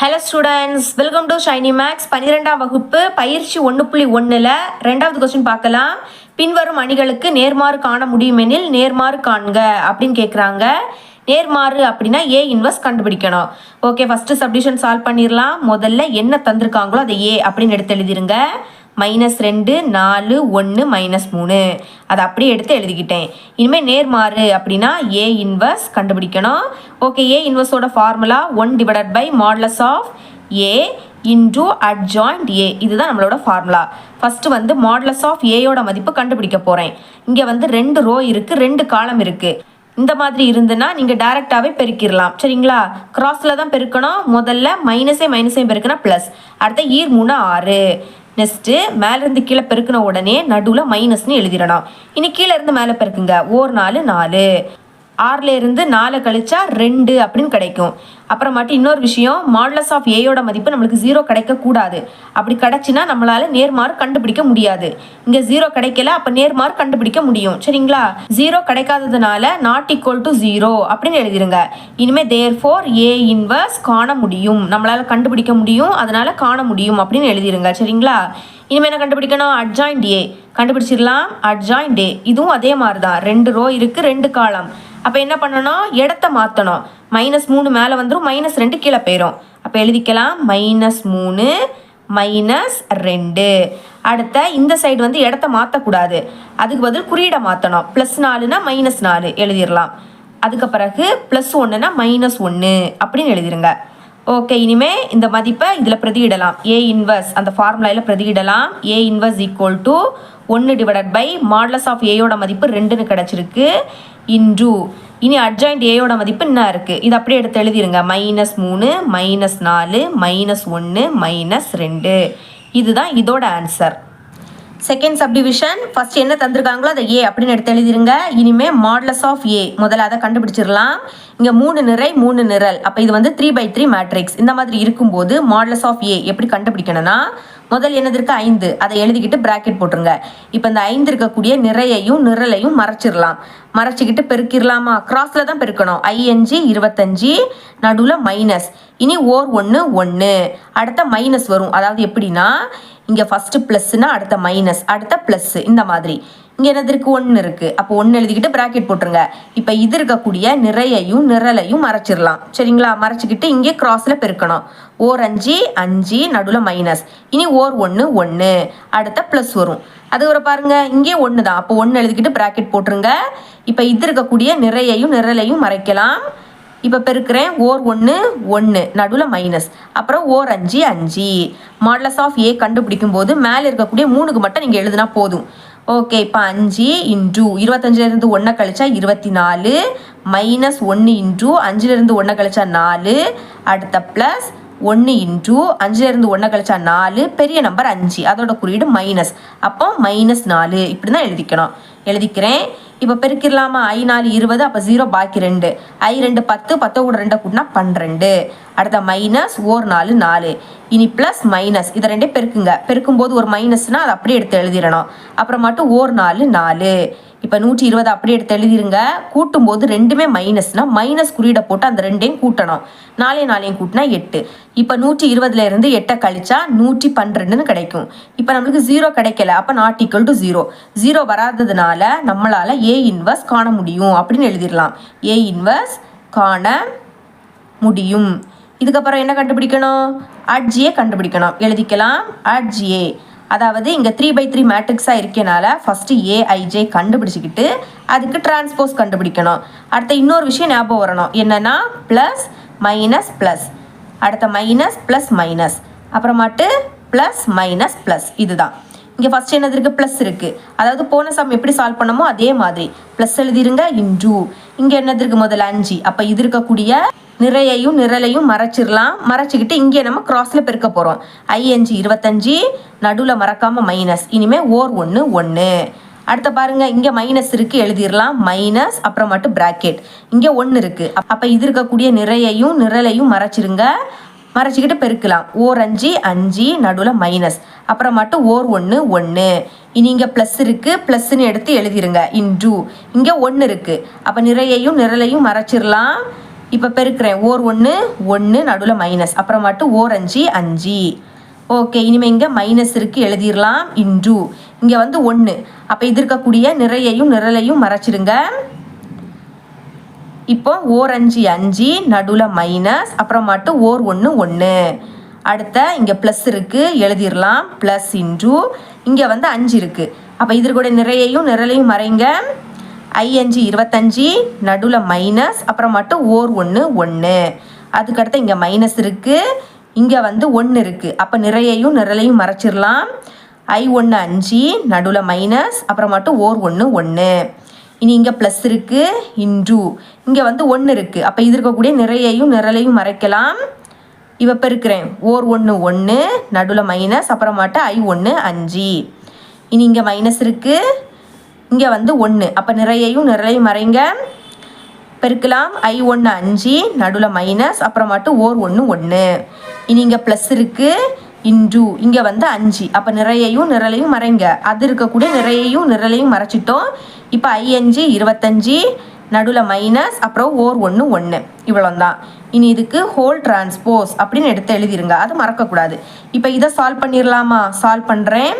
Hello students welcome to Shiny Max பன்னிரெண்டாம் வகுப்பு பயிற்சி ஒன்று புள்ளி ஒன்றில் ரெண்டாவது கொஸ்டின் பார்க்கலாம். பின்வரும் அணிகளுக்கு நேர்மாறு காண முடியுமெனில் நேர்மாறு காண்க அப்படின்னு கேட்குறாங்க நேர்மாறு அப்படின்னா ஏ இன்வெர்ஸ் கண்டுபிடிக்கணும். ஓகே ஃபஸ்ட்டு சப்டிஷன் சால்வ் பண்ணிடலாம் முதல்ல என்ன தந்திருக்காங்களோ அதை ஏ அப்படின்னு எடுத்து எழுதிருங்க. மைனஸ் ரெண்டு நாலு ஒன்று மைனஸ் மூணு. அதை அப்படியே எடுத்து எழுதிக்கிட்டேன். இனிமேல் நேர்மாறு அப்படின்னா ஏ இன்வர்ஸ் கண்டுபிடிக்கணும். Okay A இன்வர்ஸோட formula one divided by modulus of A into adjoint A இதுதான் நம்மளோட ஃபார்முலா ஃபஸ்ட்டு வந்து மாடலஸ் ஆஃப் ஏயோட மதிப்பு கண்டுபிடிக்க போகிறேன் இங்கே வந்து ரெண்டு ரோ இருக்குது ரெண்டு காலம் இருக்குது இந்த மாதிரி இருந்துன்னா நீங்கள் டைரெக்டாகவே பெருக்கிடலாம். சரிங்களா? கிராஸில் தான் பெருக்கணும். முதல்ல மைனஸே மைனஸையும் பெருக்கினா ப்ளஸ் அடுத்த ஈர் மூணு ஆறு. நெக்ஸ்ட்டு மேலேருந்து கீழே பெருக்கின உடனே நடுவில் மைனஸ்னு எழுதிடணும் இனி கீழே இருந்து மேலே பெருக்குங்க. ஓர் நாலு நாலு. ஆறிலேருந்து நாலு கழிச்சா ரெண்டு அப்படின்னு கிடைக்கும். அப்புறமாட்டி இன்னொரு விஷயம் மாடலஸ் ஆஃப் ஏயோட மதிப்பு நம்மளுக்கு ஜீரோ கிடைக்கக்கூடாது அப்படி கிடச்சின்னா நம்மளால் நேர்மாறு கண்டுபிடிக்க முடியாது. இங்கே ஜீரோ கிடைக்கல அப்போ நேர்மாறு கண்டுபிடிக்க முடியும். சரிங்களா? ஜீரோ கிடைக்காததுனால நாட் ஈக்குவல் டு ஜீரோ அப்படின்னு எழுதிருங்க. இனிமேல் தேர் ஃபோர் ஏ இன்வர்ஸ் காண முடியும். நம்மளால் கண்டுபிடிக்க முடியும் அதனால் காண முடியும் அப்படின்னு எழுதிருங்க. சரிங்களா? இனிமேல் என்ன கண்டுபிடிக்கணும்? அட்ஜாயின்ட் ஏ கண்டுபிடிச்சிடலாம். அட்ஜாயின்ட் ஏ இதுவும் அதே மாதிரி தான் ரெண்டு ரோ இருக்குது ரெண்டு காலம் அப்போ என்ன பண்ணணும்? இடத்த மாற்றணும் மைனஸ் மூணு மேலே வந்துடும் மைனஸ் ரெண்டு கீழே போயிடும் அப்போ எழுதிக்கலாம் மைனஸ் மூணு மைனஸ் ரெண்டு. அடுத்த இந்த சைடு வந்து இடத்த மாற்றக்கூடாது அதுக்கு பதில் குறியீடை மாற்றணும் ப்ளஸ் நாலுனா மைனஸ் நாலு. எழுதிடலாம். அதுக்கு பிறகு ப்ளஸ் ஒன்றுனா மைனஸ் ஒன்று அப்படின்னு எழுதிருங்க. ஓகே இனிமே இந்த மதிப்பை இதில் பிரதியிடலாம். ஏ இன்வர்ஸ் அந்த ஃபார்முலாவில் பிரதியிடலாம். ஏ இன்வர்ஸ் ஈக்குவல் டு ஒன்று டிவைடட் பை மாடலஸ் ஆஃப் ஏயோட மதிப்பு ரெண்டுன்னு கிடச்சிருக்கு. இன்டூ இனி அட்ஜாயிண்ட் ஏயோட மதிப்பு என்ன இருக்குது இது அப்படியே எடுத்து எழுதிருங்க. மைனஸ் மூணு மைனஸ் நாலு மைனஸ் ஒன்று மைனஸ் ரெண்டு. இதுதான் இதோட ஆன்சர் செகண்ட் சப்டிவிஷன் ஃபர்ஸ்ட் என்ன தந்திருக்காங்களோ அதை ஏ அப்படின்னு எடுத்து எழுதிருங்க. இனிமே மாடலஸ் ஆஃப் ஏ முதல்ல அதை கண்டுபிடிச்சிடலாம். இங்கே மூணு நிறை மூணு நிரல். அப்போ இது வந்து த்ரீ பை த்ரீ மேட்ரிக்ஸ் இந்த மாதிரி இருக்கும்போது மாடலஸ் ஆஃப் ஏ எப்படி கண்டுபிடிக்கணும்னா முதல் என்னது இருக்கு? ஐந்து. அதை எழுதிக்கிட்டு ப்ராக்கெட் போட்டுருங்க. இப்போ இந்த ஐந்து இருக்கக்கூடிய நிறையையும் நிரலையும் மறைச்சிடலாம். மறைச்சிக்கிட்டு பெருக்கிடலாமா? கிராஸில் தான் பெருக்கணும். ஐஎன்ஜி இருபத்தஞ்சி நடுவில் மைனஸ் இனி ஓர் ஒன்று ஒன்று அடுத்த மைனஸ் வரும். அதாவது எப்படின்னா இங்கே ஃபஸ்ட்டு ப்ளஸ்னா அடுத்த மைனஸ் அடுத்த ப்ளஸ் இந்த மாதிரி. இங்கே என்னது இருக்குது ஒன்று இருக்குது அப்போ ஒன்று எழுதிக்கிட்டு ப்ராக்கெட் போட்டுருங்க. இப்போ இது இருக்கக்கூடிய நிறையையும் நிரலையும் மறைச்சிடலாம். சரிங்களா? மறைச்சிக்கிட்டு இங்கே கிராஸில் பெருக்கணும். ஓர் அஞ்சு அஞ்சு நடுவில் மைனஸ் இனி ஓர் ஒன்று ஒன்று அடுத்த ப்ளஸ் வரும். அதுக்கப்புறம் பாருங்கள் பாருங்க இங்கே ஒன்று தான் அப்போ ஒன்று எழுதிக்கிட்டு ப்ராக்கெட் போட்டுருங்க. இப்போ இது இருக்கக்கூடிய நிறையையும் நிரலையும் மறைக்கலாம். இப்போ பெருக்கிறேன். ஓர் ஒன்று ஒன்று நடுவில் மைனஸ் அப்புறம் ஓர் அஞ்சு அஞ்சு. மாடலஸ் ஆஃப் ஏ கண்டுபிடிக்கும் போது மேலே இருக்கக்கூடிய மூணுக்கு மட்டும் நீங்கள் எழுதுனா போதும். ஓகே இப்போ அஞ்சு இன்டூ இருபத்தஞ்சிலேருந்து ஒன்றை கழிச்சா இருபத்தி நாலு மைனஸ் ஒன்று இன்டூ அஞ்சுலேருந்து ஒன்றை கழிச்சா நாலு. அடுத்த ப்ளஸ் ஒன்று இன்டூ அஞ்சுலேருந்து ஒன்றை கழிச்சா நாலு. பெரிய நம்பர் அஞ்சு. அதோட குறியீடு மைனஸ் அப்போ மைனஸ் நாலு. இப்படி தான் எழுதிக்கணும். எழுதிக்கிறேன். இப்போ பெருக்கிடலாமா ஐ நாலு இருபது அப்போ ஜீரோ பாக்கி ரெண்டு. ஐ ரெண்டு பத்து பத்தோ கூட ரெண்டை கூட்டினா பன்னிரெண்டு. அடுத்த மைனஸ் ஓர் நாலு நாலு. இனி ப்ளஸ் மைனஸ் இதை ரெண்டே பெருக்குங்க. பெருக்கும்போது ஒரு மைனஸ்னால் அதை அப்படியே எடுத்து எழுதிடணும். அப்புறம் மட்டும் ஓர் நாலு நாலு. இப்போ நூற்றி இருபது அப்படியே எடுத்து எழுதிருங்க. கூட்டும்போது ரெண்டுமே மைனஸ்னா மைனஸ் குறியீடை போட்டு அந்த ரெண்டையும் கூட்டணும். நாலே நாளையும் கூட்டினா எட்டு. இப்போ நூற்றி இருபதுல இருந்து எட்டை கழிச்சா நூற்றி பன்னிரெண்டுன்னு கிடைக்கும். இப்போ நம்மளுக்கு ஜீரோ கிடைக்கல. அப்போ not equal to zero zero வராததுனால நம்மளால் ஏ இன்வர்ஸ் காண முடியும். அப்படின்னு எழுதிடலாம். ஏ இன்வர்ஸ் காண முடியும். இதுக்கப்புறம் என்ன கண்டுபிடிக்கணும்? அட்ஜியை கண்டுபிடிக்கணும். எழுதிக்கலாம். அட்ஜிஏ அதாவது இங்கே த்ரீ பை த்ரீ மேட்ரிக்ஸாக இருக்கனால ஃபஸ்ட்டு ஏஐஜே கண்டுபிடிச்சிக்கிட்டு அதுக்கு டிரான்ஸ்போஸ் கண்டுபிடிக்கணும். அடுத்த இன்னொரு விஷயம் ஞாபகம் வரணும். என்னென்னா ப்ளஸ் மைனஸ் ப்ளஸ் அடுத்த மைனஸ் ப்ளஸ் மைனஸ் அப்புறமாட்டு ப்ளஸ் மைனஸ் ப்ளஸ் இதுதான். இங்கே ஃபஸ்ட் என்னது இருக்குது ப்ளஸ் இருக்குது அதாவது போன சம் எப்படி சால்வ் பண்ணமோ அதே மாதிரி. ப்ளஸ் எழுதிருங்க இன்டூ இங்கே என்னது இருக்குது முதல்ல? அஞ்சு. அப்போ இது இருக்கக்கூடிய நிறையையும் நிரலையும் மறைச்சிடலாம். மறைச்சிக்கிட்டு இங்கே நம்ம கிராஸில் பெருக்க போகிறோம் ஐஎன்ஜி இருபத்தஞ்சி. நடுவில் மறக்காமல் மைனஸ் இனிமேல் ஓர் ஒன்று ஒன்று அடுத்த பாருங்க இங்கே மைனஸ் இருக்கு எழுதிடலாம். மைனஸ் அப்புறம் மட்டும் பிராக்கெட் இங்கே ஒன்று இருக்கு. அப்போ இது இருக்கக்கூடிய நிறையையும் நிரலையும் மறைச்சிருங்க. மறைச்சிக்கிட்டு பெருக்கலாம். ஓர் அஞ்சு அஞ்சு நடுவில் மைனஸ் அப்புறம் மட்டும் ஓர் ஒன்று ஒன்று இனி இங்கே ப்ளஸ் இருக்குது ப்ளஸ்ன்னு எடுத்து எழுதிருங்க. இன்டூ இங்கே ஒன்று இருக்குது அப்போ நிறையையும் நிரலையும் மறைச்சிடலாம் இப்போ பெருக்கிறேன். ஓர் ஒன்று ஒன்று நடுவில் மைனஸ் அப்புறம் மட்டும் ஓர் அஞ்சு அஞ்சு. ஓகே இனிமேல் இங்கே மைனஸ் இருக்குது எழுதிடலாம் இன்டு இங்கே வந்து ஒன்று அப்போ இது இருக்கக்கூடிய நிறையையும் நிரலையும் மறைச்சிடுங்க இப்போ ஓர் அஞ்சு அஞ்சு நடுவில் மைனஸ் அப்புறம் மட்டும் ஓர் ஒன்று ஒன்று அடுத்த இங்கே ப்ளஸ் இருக்குது எழுதிடலாம் ப்ளஸ் இன்டு இங்கே வந்து அஞ்சு இருக்குது அப்போ இதற்குடைய நிறையையும் நிரலையும் மறைங்க. ஐ அஞ்சு இருபத்தஞ்சி நடுவில் மைனஸ் அப்புறம் மட்டும் ஓர் ஒன்று ஒன்று அதுக்கடுத்து இங்கே மைனஸ் இருக்குது இங்கே வந்து ஒன்று இருக்குது அப்போ நிறையையும் நிரலையும் மறைச்சிடலாம் ஐ ஒன்று அஞ்சு நடுவில் மைனஸ் அப்புறம் மட்டும் ஓர் ஒன்று ஒன்று இனி இங்கே ப்ளஸ் இருக்குது இன்டு இங்கே வந்து ஒன்று இருக்குது அப்போ இது இருக்கக்கூடிய நிறையையும் நிரலையும் மறைக்கலாம். இவ பெருக்கிறேன் ஓர் ஒன்று ஒன்று நடுவில் மைனஸ் அப்புறமாட்ட ஐ ஒன்று அஞ்சு. இனி இங்கே மைனஸ் இருக்குது இங்கே வந்து ஒன்று அப்போ நிறையையும் நிரலையும் மறைங்க. பெருக்கலாம் ஐ ஒன்று அஞ்சு நடுவில் மைனஸ் அப்புறமாட்டு ஓர் ஒன்று ஒன்று இனி இங்கே ப்ளஸ் இருக்குது இன்டு இங்கே வந்து அஞ்சு. அப்போ நிறையையும் நிரலையும் மறைங்க. அது இருக்கக்கூடிய நிறையையும் நிரலையும் மறைச்சிட்டோம். இப்போ ஐ அஞ்சு இருபத்தஞ்சி நடுவில் மைனஸ் அப்புறம் ஓர் ஒன்று ஒன்று இவ்வளோந்தான் இனி இதுக்கு ஹோல் டிரான்ஸ்போஸ் அப்படின்னு எடுத்து எழுதிருங்க. அது மறக்கக்கூடாது. இப்போ இதை சால்வ் பண்ணிடலாமா சால்வ் பண்ணுறேன்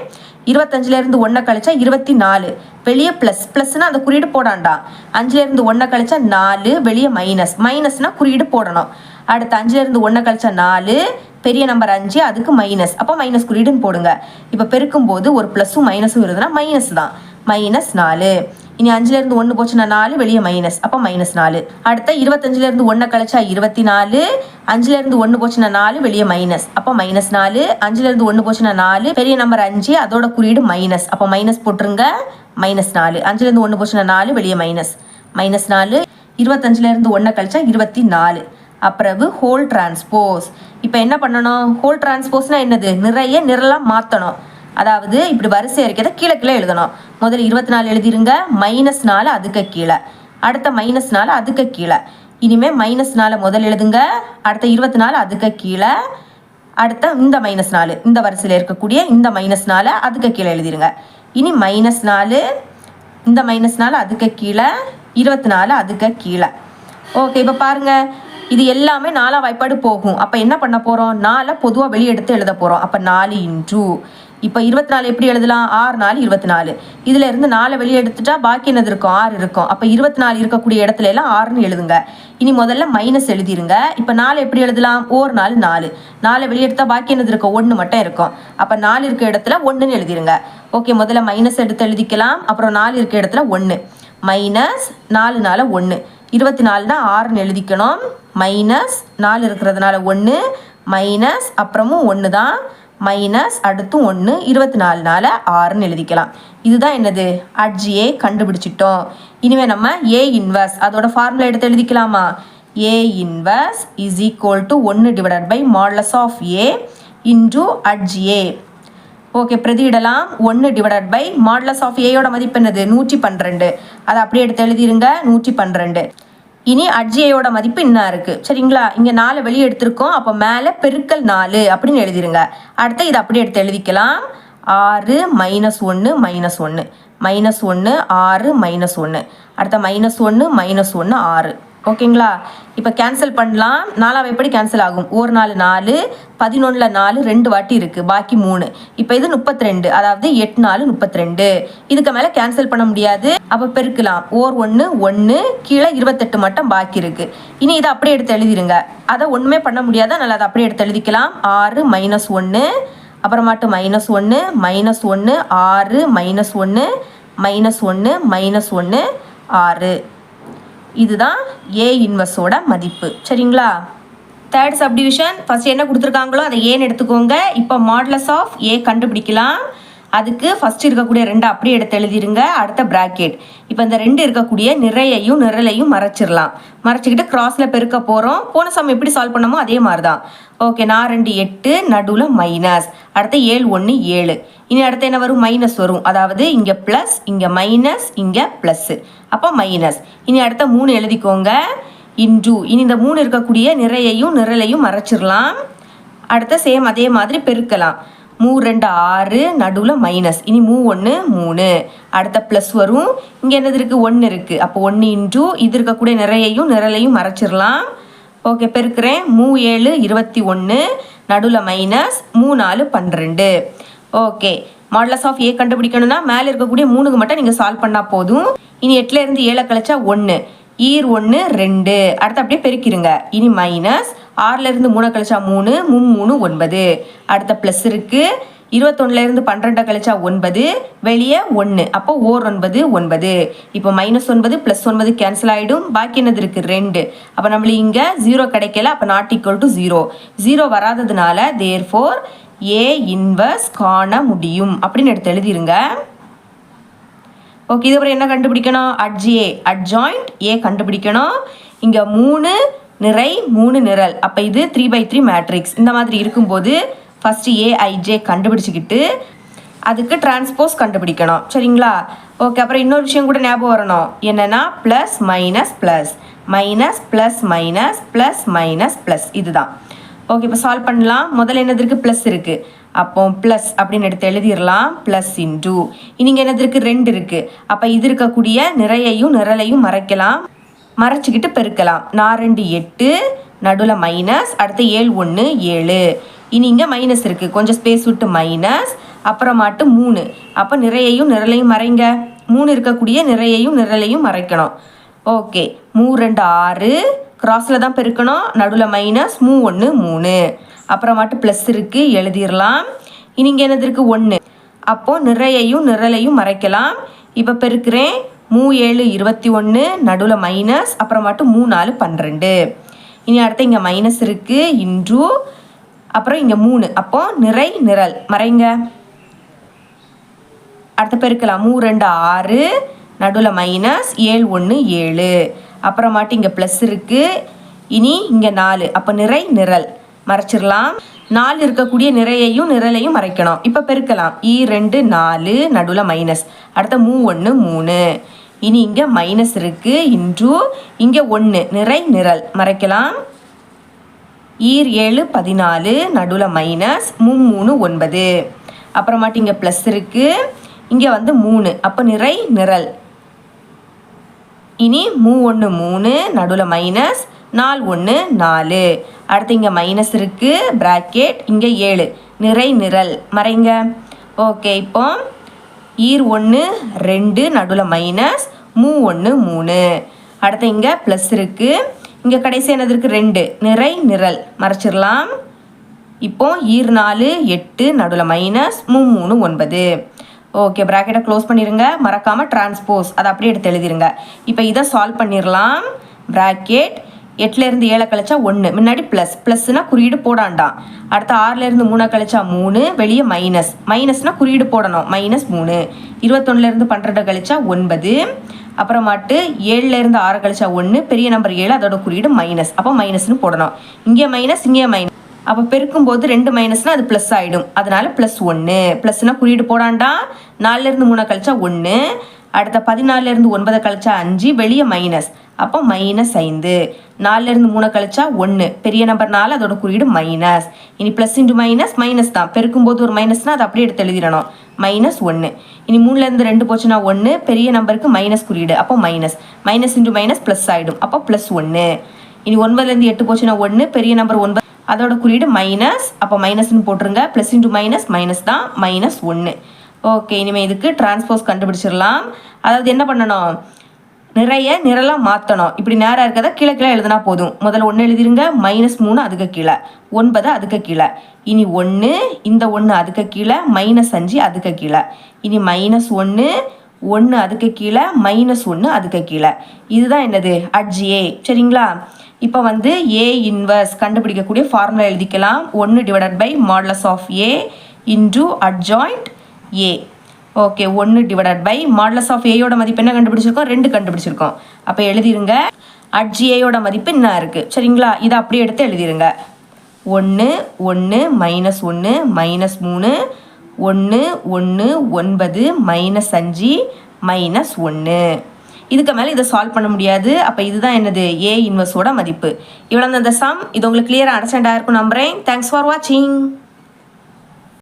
இருபத்தஞ்சிலேருந்து ஒன்றை கழிச்சா இருபத்தி நாலு வெளியே ப்ளஸ் ப்ளஸ்னால் அந்த குறியீடு போடாண்டா. அஞ்சுலேருந்து ஒன்றை கழிச்சா நாலு வெளியே மைனஸ் மைனஸ்னால் குறியீடு போடணும். அடுத்து அஞ்சுலேருந்து ஒன்றை கழிச்சா நாலு பெரிய நம்பர் அஞ்சு அதுக்கு மைனஸ் அப்போ மைனஸ் குறியீடுன்னு போடுங்க. இப்போ பெருக்கும்போது ஒரு ப்ளஸ்ஸும் மைனஸும் இருந்ததுன்னா மைனஸ் தான். மைனஸ் நாலு. இனி அஞ்சுலேருந்து ஒன்று போச்சுன்னா நாலு வெளியே மைனஸ் அப்போ மைனஸ் நாலு. அடுத்த இருபத்தஞ்சிலேருந்து ஒன்றை கழிச்சா இருபத்தி நாலு அஞ்சுலேருந்து ஒன்று போச்சுன்னா நாலு வெளியே மைனஸ் அப்போ மைனஸ் நாலு அஞ்சுலேருந்து ஒன்று போச்சுன்னா நாலு பெரிய நம்பர் அஞ்சு அதோட குறியீடு மைனஸ் அப்போ மைனஸ் போட்டுருங்க மைனஸ் நாலு. அஞ்சுலேருந்து ஒன்று போச்சுன்னா நாலு வெளியே மைனஸ் மைனஸ் நாலு இருபத்தஞ்சிலேருந்து ஒன்றை கழிச்சா இருபத்தி நாலு அப்புறவு ஹோல் டிரான்ஸ்போஸ் இப்போ என்ன பண்ணணும்? ஹோல் டிரான்ஸ்போஸ்னால் என்னது? நிறைய நிரலாக மாற்றணும் அதாவது இப்படி வரிசை இருக்கிறத கீழே கீழே எழுதணும். முதல்ல இருபத்தி நாலு எழுதிருங்க மைனஸ் நாலு அதுக்கு கீழே. அடுத்த மைனஸ் நாலு அதுக்கு கீழே. இனிமேல் மைனஸ் நாலு முதல் எழுதுங்க அடுத்த இருபத்தி நாலு அதுக்கு கீழே. அடுத்த இந்த மைனஸ் நாலு இந்த வரிசையில் இருக்கக்கூடிய இந்த மைனஸ் நாலு அதுக்கு கீழே எழுதிருங்க. இனி மைனஸ் நாலு இந்த மைனஸ் நாலு அதுக்கு கீழே. இருபத்தி நாலு அதுக்கு கீழே. ஓகே இப்போ பாருங்கள் இது எல்லாமே நாலாம் வாய்ப்பாடு போகும். அப்போ என்ன பண்ண போகிறோம் நாலை பொதுவாக வெளியே எடுத்து எழுத போகிறோம் அப்போ நாலு இன்ட்ரூ இப்போ இருபத்தி நாலு எப்படி எழுதலாம்? ஆறு நாலு இருபத்தி நாலு இதில் இருந்து நாலை வெளியே எடுத்துட்டா பாக்கி என்னது இருக்கும்? ஆறு இருக்கும். அப்போ இருபத்தி நாலு இருக்கக்கூடிய இடத்துல எல்லாம் ஆறுன்னு எழுதுங்க. இனி முதல்ல மைனஸ் எழுதிருங்க. இப்போ நாலு எப்படி எழுதலாம்? ஓர் நாலு நாலு. நாலு வெளியே எடுத்தால் பாக்கி என்னது இருக்கும்? ஒன்று மட்டும் இருக்கும். அப்போ நாலு இருக்க இடத்துல ஒன்றுன்னு எழுதிருங்க. ஓகே முதல்ல மைனஸ் எடுத்து எழுதிக்கலாம். அப்புறம் நாலு இருக்க இடத்துல ஒன்று மைனஸ் நாலு நாலு ஒன்று இருபத்தி நாலுனா ஆறுன்னு எழுதிக்கணும். மைனஸ் நாலு இருக்கிறதுனால ஒன்று மைனஸ் அப்புறமும் ஒன்று தான் மைனஸ் அடுத்து ஒன்று இருபத்தி நாலு ஆறுன்னு எழுதிக்கலாம். இதுதான் என்னது? அட்ஜியை கண்டுபிடிச்சிட்டோம். இனிமேல் நம்ம ஏ இன்வர்ஸ் அதோட ஃபார்முலா எடுத்து எழுதிக்கலாமா? A inverse is equal to ஒன்று divided by modulus of A into adj A okay பிரதியிடலாம். ஒன்று டிவைடட் பை மாடலஸ் ஆஃப் ஏயோட மதிப்பு என்னது? நூற்றி பன்னிரெண்டு. அதை அப்படியே எடுத்து எழுதிருங்க. நூற்றி பன்னிரெண்டு. இனி அட்ஜியோட மதிப்பு இன்னும் இருக்குது சரிங்களா? இங்கே நாலு வெளியே எடுத்திருக்கோம். அப்போ மேலே பெருக்கல் நாலு அப்படின்னு எழுதிருங்க. அடுத்து இதை அப்படியே எடுத்து எழுதிக்கலாம். ஆறு மைனஸ் ஒன்று மைனஸ் ஒன்று மைனஸ் ஒன்று ஆறு மைனஸ் ஒன்று அடுத்த மைனஸ் ஒன்று மைனஸ் ஒன்று ஆறு. ஓகேங்களா? இப்போ கேன்சல் பண்ணலாம். நாலாவது எப்படி கேன்சல் ஆகும்? ஒரு நாலு நாலு பதினொன்றில் நாலு ரெண்டு வாட்டி இருக்குது பாக்கி மூணு. இப்போ இது முப்பத்தி ரெண்டு அதாவது எட்டு நாலு முப்பத்தி ரெண்டு இதுக்கு மேலே கேன்சல் பண்ண முடியாது. அப்போ பெருக்கலாம். ஓர் ஒன்று ஒன்று கீழே இருபத்தெட்டு மட்டும் பாக்கி இருக்குது இனி இதை அப்படியே எடுத்து எழுதிருங்க. அதை ஒன்றுமே பண்ண முடியாதா. நல்லா அதை அப்படியே எடுத்து எழுதிக்கலாம். ஆறு மைனஸ் ஒன்று அப்புறமாட்டு மைனஸ் ஒன்று மைனஸ் ஒன்று ஆறு மைனஸ் ஒன்று மைனஸ் ஒன்று மைனஸ் ஒன்று ஆறு. இதுதான் ஏ இன்வெஸ்டோட மதிப்பு. சரிங்களா? தேர்ட் சப்டிவிஷன் ஃபஸ்ட் என்ன கொடுத்துருக்காங்களோ அதை ஏன்னு எடுத்துக்கோங்க? இப்போ மாடலஸ் ஆஃப் ஏ கண்டுபிடிக்கலாம். அதுக்கு ஃபஸ்ட்டு இருக்கக்கூடிய ரெண்டு அப்படியே எடுத்து எழுதிருங்க. அடுத்த ப்ராக்கெட் இப்போ இந்த ரெண்டு இருக்கக்கூடிய நிறையையும் நிரலையும் மறைச்சிடலாம். மறைச்சிக்கிட்டு கிராஸில் பெருக்க போகிறோம் போன சம் எப்படி சால்வ் பண்ணமோ அதே மாதிரி தான் ஓகே நான் ரெண்டு எட்டு நடுவில் மைனஸ் அடுத்து ஏழு ஒன்று ஏழு. இனி அடுத்து என்ன வரும்? மைனஸ் வரும். அதாவது இங்கே ப்ளஸ் இங்கே மைனஸ் இங்கே ப்ளஸ்ஸு அப்போ மைனஸ் இனி அடுத்த மூணு எழுதிக்கோங்க. இன்று இனி இந்த மூணு இருக்கக்கூடிய நிறையையும் நிரலையும் மறைச்சிடலாம். அடுத்த சேம் அதே மாதிரி பெருக்கலாம். மூ ரெண்டு ஆறு நடுவில் மைனஸ் இனி மூ ஒன்று மூணு. அடுத்த ப்ளஸ் வரும். இங்கே என்னது இருக்குது ஒன்று இருக்குது அப்போ ஒன்று இன்ட்டு இது இருக்கக்கூடிய நிறையையும் நிரலையும் மறைச்சிடலாம். ஓகே பெருக்கிறேன். மூ ஏழு இருபத்தி ஒன்று நடுவில் மைனஸ் மூ நாலு பன்னிரெண்டு. ஓகே மாடலஸ் ஆஃப் ஏ கண்டுபிடிக்கணும்னா மேலே இருக்கக்கூடிய மூணுக்கு மட்டும் நீங்கள் சால்வ் பண்ணால் போதும். இனி எட்டுலேருந்து ஏழை கழிச்சா ஒன்று ஈர் ஒன்று ரெண்டு. அடுத்து அப்படியே பெருக்கிருங்க. இனி மைனஸ் ஆறுலேருந்து மூணை கழிச்சா மூணு மும் மூணு ஒன்பது. அடுத்த ப்ளஸ் இருக்குது இருபத்தொன்னுலேருந்து பன்னெண்டை பன்னிரெண்டை கழிச்சா ஒன்பது வெளியே ஒன்று அப்போ ஓர் ஒன்பது ஒன்பது. இப்போ மைனஸ் ஒன்பது ப்ளஸ் ஒன்பது கேன்சல் ஆகிடும் பாக்கி என்னது இருக்குது ரெண்டு. அப்போ நம்மளுக்கு இங்கே ஜீரோ கிடைக்கல. அப்போ not equal to zero zero வராததுனால therefore A inverse காண முடியும். அப்படின்னு எடுத்து எழுதிருங்க. ஓகே இதுக்கப்புறம் என்ன கண்டுபிடிக்கணும்? அட்ஜே அட்ஜாயிண்ட் ஏ கண்டுபிடிக்கணும். இங்கே மூணு நிறை மூணு நிரல். அப்போ இது த்ரீ பை த்ரீ மேட்ரிக்ஸ் இந்த மாதிரி இருக்கும்போது ஃபஸ்ட்டு ஏஐஜே கண்டுபிடிச்சிக்கிட்டு அதுக்கு டிரான்ஸ்போஸ் கண்டுபிடிக்கணும். சரிங்களா? ஓகே அப்புறம் இன்னொரு விஷயம் கூட ஞாபகம் வரணும். என்னென்னா plus minus plus minus plus minus plus minus plus இதுதான். ஓகே இப்போ சால்வ் பண்ணலாம். முதல்ல என்னது இருக்குது ப்ளஸ் இருக்குது அப்போ ப்ளஸ் அப்படின்னு எடுத்து எழுதிடலாம். ப்ளஸ் இன்டூ இனிங்க என்னது இருக்குது ரெண்டு இருக்குது அப்போ இது இருக்கக்கூடிய நிறையையும் நிரலையும் மறைக்கலாம். மறைச்சிக்கிட்டு பெருக்கலாம். நான் ரெண்டு எட்டு நடுவில் மைனஸ் அடுத்து ஏழு ஒன்று ஏழு. இனி இங்கே மைனஸ் இருக்குது கொஞ்சம் ஸ்பேஸ் விட்டு மைனஸ் அப்புறமாட்டு மூணு. அப்போ நிறையையும் நிரலையும் மறைங்க. மூணு இருக்கக்கூடிய நிறையையும் நிரலையும் மறைக்கணும். ஓகே மூ ரெண்டு ஆறு. கிராஸில் தான் பெருக்கணும். நடுவில் மைனஸ் மூ ஒன்று மூணு. அப்புறமாட்டு ப்ளஸ் இருக்குது எழுதிடலாம் இனி இங்கே என்னது இருக்குது ஒன்று அப்போது நிறையையும் நிரலையும் மறைக்கலாம். இப்போ பெருக்கிறேன். மூ ஏழு இருபத்தி ஒன்று நடுவில் மைனஸ் அப்புறமாட்டு மூ நாலு பன்னிரெண்டு. இனி அடுத்து இங்கே மைனஸ் இருக்குது இன்று. அப்புறம் இங்கே மூணு. அப்போது நிறை நிரல். மறைங்க. அடுத்த பெருக்கலாம். மூ ரெண்டு ஆறு நடுவில் மைனஸ் ஏழு ஒன்று ஏழு. அப்புறமாட்டு இங்கே ப்ளஸ் இருக்குது இனி இங்கே நாலு. அப்போ நிறை நிரல். மறைச்சிடலாம். நாலு இருக்கக்கூடிய நிறையையும் நிரலையும் மறைக்கணும். இப்போ பெருக்கலாம். இ ரெண்டு நாலு நடுவில் மைனஸ் அடுத்த மூ ஒன்று மூணு. இனி இங்கே மைனஸ் இருக்குது இன்று இங்கே ஒன்று நிறை நிரல். மறைக்கலாம். ஈர் ஏழு பதினாலு நடுவில் மைனஸ் மூ மூணு ஒன்பது. அப்புறமாட்டி இங்கே ப்ளஸ் இருக்குது இங்கே வந்து மூணு. அப்போ நிறை நிரல். இனி மூ ஒன்று மூணு நடுவில் மைனஸ் நாலு ஒன்று நாலு. அடுத்து இங்கே மைனஸ் இருக்குது ப்ராக்கெட் இங்கே ஏழு. நிறை நிரல். மறைங்க. ஓகே இப்போ ஈர் ஒன்று ரெண்டு நடுவில் மைனஸ் மூ ஒன்று மூணு. அடுத்து இங்கே ப்ளஸ் இருக்குது இங்கே கடைசி என்னது இருக்குது ரெண்டு. நிறை நிரல். மறைச்சிடலாம். இப்போ ஈர் நாலு எட்டு நடுவில் மைனஸ் மூ மூணு ஒன்பது. ஓகே ப்ராக்கெட்டை க்ளோஸ் பண்ணிடுங்க மறக்காமல் டிரான்ஸ்போஸ் அதை அப்படியே எடுத்து எழுதிருங்க. இப்போ இதை சால்வ் பண்ணிடலாம். ப்ராக்கெட் எட்டுலேருந்து ஏழை கழிச்சா ஒன்று முன்னாடி ப்ளஸ் ப்ளஸ்னால் குறியீடு போடாண்டாம் அடுத்து ஆறுலேருந்து மூணை கழிச்சா மூணு வெளியே மைனஸ் மைனஸ்னால் குறியீடு போடணும். மைனஸ் மூணு. இருபத்தொன்னுலேருந்து பன்னெண்டு கழிச்சா ஒன்பது. அப்புறமாட்டு ஏழுலேருந்து ஆறு கழிச்சா ஒன்று பெரிய நம்பர் ஏழு அதோட குறியீடு மைனஸ் அப்போ மைனஸ்னு போடணும். இங்கே மைனஸ் இங்கே மைனஸ் அப்போ பெருக்கும்போது ரெண்டு மைனஸ்னால் அது ப்ளஸ் ஆகிடும் அதனால ப்ளஸ் ஒன்று ப்ளஸ்னால் குறியீடு போடாண்டா. நாலுலேருந்து மூணை கழிச்சா ஒன்று அடுத்த பதினாலுலேருந்து ஒன்பதை கழிச்சா அஞ்சு வெளியே மைனஸ் அப்போ மைனஸ் ஐந்து. நாலுலேருந்து மூணை கழிச்சா ஒன்று பெரிய நம்பர் நாலு அதோட குறியீடு மைனஸ் இனி ப்ளஸ் இன்ட்டு மைனஸ் மைனஸ் தான். பெருக்கும்போது ஒரு மைனஸ்னால் அதை அப்படியே எடுத்து எழுதிடணும். மைனஸ் ஒன்று இனி மூணுலேருந்து ரெண்டு போச்சுன்னா ஒன்று பெரிய நம்பருக்கு மைனஸ் குறியீடு. அப்போ minus minus into minus plus ஆகிடும் அப்போ ப்ளஸ் ஒன்று இனி ஒன்பதுலேருந்து எட்டு போச்சுன்னா ஒன்று பெரிய நம்பர் ஒன்பது. அதோட குறியீடு மைனஸ் அப்போ மைனஸ்னு போட்டுருங்க. ப்ளஸ் இன்ட்டு மைனஸ் மைனஸ் தான். மைனஸ் ஒன்று ஓகே இனிமேல் இதுக்கு டிரான்ஸ்போஸ் கண்டுபிடிச்சிடலாம். அதாவது என்ன பண்ணணும்? நிறைய நிரலாக மாற்றணும் இப்படி நேராக இருக்கிறத கீழே கீழே எழுதினா போதும். முதல்ல ஒன்று எழுதிருங்க மைனஸ் மூணு அதுக்கு கீழே. ஒன்பது அதுக்கு கீழே. இனி ஒன்று இந்த ஒன்று அதுக்கு கீழே மைனஸ் அஞ்சு அதுக்கு கீழே. இனி மைனஸ் ஒன்று ஒன்று அதுக்கு கீழே மைனஸ் ஒன்று அதுக்கு கீழே. இதுதான் என்னது? அட்ஜி ஏ சரிங்களா? இப்போ வந்து ஏ இன்வர்ஸ் கண்டுபிடிக்கக்கூடிய ஃபார்முலா எழுதிக்கலாம். ஒன்று divided by modulus of A into adjoint A okay ஒன்று டிவைடட் பை மாடலஸ் ஆஃப் ஏயோட மதிப்பு என்ன கண்டுபிடிச்சிருக்கோம்? ரெண்டு கண்டுபிடிச்சிருக்கோம். அப்போ எழுதிருங்க. அட்ஜிஏயோட மதிப்பு என்ன இருக்குது சரிங்களா? இதை அப்படியே எடுத்து எழுதிருங்க. ஒன்று ஒன்று மைனஸ் ஒன்று மைனஸ் மூணு ஒன்று ஒன்று ஒன்பது மைனஸ் அஞ்சு மைனஸ் ஒன்று இதுக்கு மேலே இதை சால்வ் பண்ண முடியாது. அப்போ இதுதான் என்னது? ஏ இன்வெர்ஸோட மதிப்பு. இவ்வளோ அந்த சம் இது உங்களுக்கு கிளியராக அண்டர்ஸ்டாண்ட் ஆயிருக்கும் நம்புறேன். தேங்க்ஸ் ஃபார் வாட்சிங்